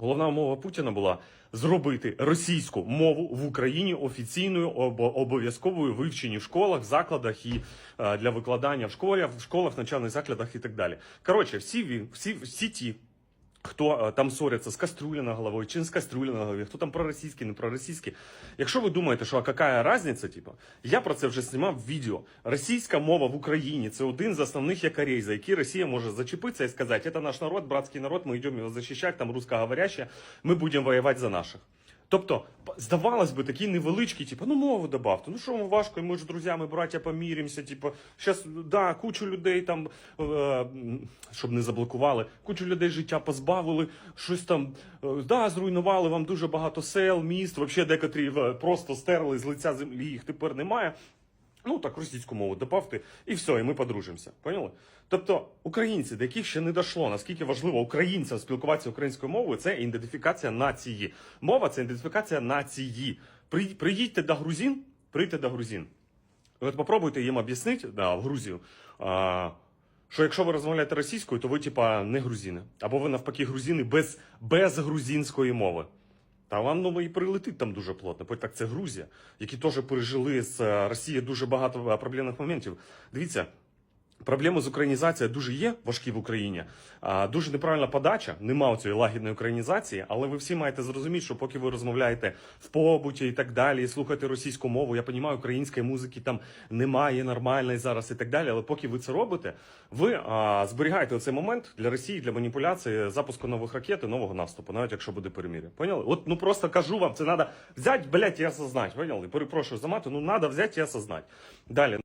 Головна умова Путіна була зробити російську мову в Україні офіційною обо- обов'язковою вивченні в школах, закладах і е, для викладання в школах, в школах, навчальних закладах і так далі. Коротше, всі всі, всі ті. Хто е, там ссоряться з каструлі на головою, чи не з каструлі на голові, хто там проросійський, не проросійський. Якщо ви думаєте, що а яка різниця, типу, я про це вже знімав відео. Російська мова в Україні це один з основних якорей, за які Росія може зачепитися і сказати, це наш народ, братський народ, ми йдемо його захищати, там русскоговоряща, ми будемо воювати за наших. Тобто, здавалось би, такі невеличкі, типу, ну мову добавте. Ну що вам важко, ми ж друзями, браття, поміримося. Типу, зараз, да, кучу людей там, е, щоб не заблокували, кучу людей життя позбавили, щось там, е, да, зруйнували вам дуже багато сел, міст, взагалі декотрі е, просто стерли з лиця землі, їх тепер немає. Ну так російську мову добавте, і все, і ми подружимося. Поняли? Тобто, українці, до яких ще не дійшло, наскільки важливо українцям спілкуватися українською мовою, це ідентифікація нації. Мова це ідентифікація нації. При, приїдьте до грузин, прийдьте до грузин. От попробуйте їм об'яснити да, в Грузію, а, що якщо ви розмовляєте російською, то ви, типа, не грузини. Або ви навпаки грузини без, без грузинської мови. Та вам ну, і прилетить там дуже плотно. Бо так це Грузія, які теж пережили з е, Росією дуже багато е, проблемних моментів. Дивіться. Проблеми з українізацією дуже є важкі в Україні. А, дуже неправильна подача, нема цієї лагідної українізації, але ви всі маєте зрозуміти, що поки ви розмовляєте в побуті і так далі, і слухаєте російську мову, я розумію, української музики там немає нормальної зараз і так далі. Але поки ви це робите, ви зберігаєте оцей момент для Росії для маніпуляції запуску нових ракет і нового наступу, навіть якщо буде перемір'я. Поняли? От ну просто кажу вам, це треба взяти, блядь, і осознати. Поняли? Перепрошую за мати, ну треба взяти і осознати. Далі.